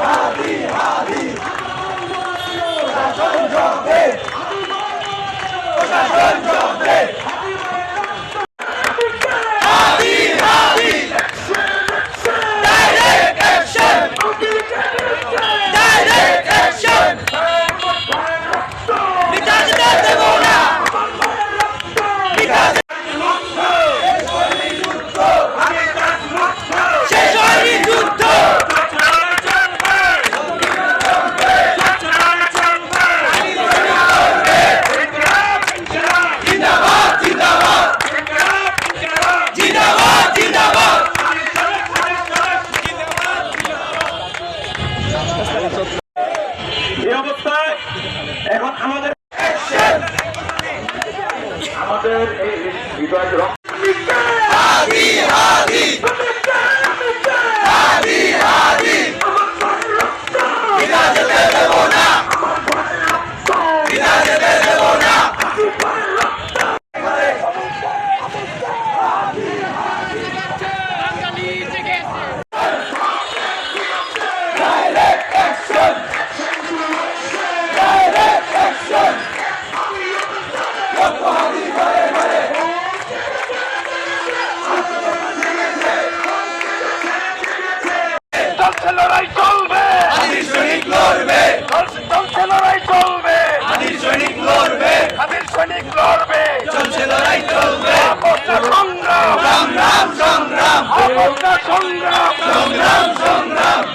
হাদি হাদি আমাদের এই হৃদয় চলছে লড়াই চলবে। আদির সৈনিক লড়বে। চলছে লড়াই চলবে। আদির সৈনিক লড়বে। হাতির সৈনিক লড়বে। চলছে লড়াই চলবে। অপরটা সংগ্রাম। সংগ্রাম সংগ্রাম। অপরটা সংগ্রাম। সংগ্রাম সংগ্রাম।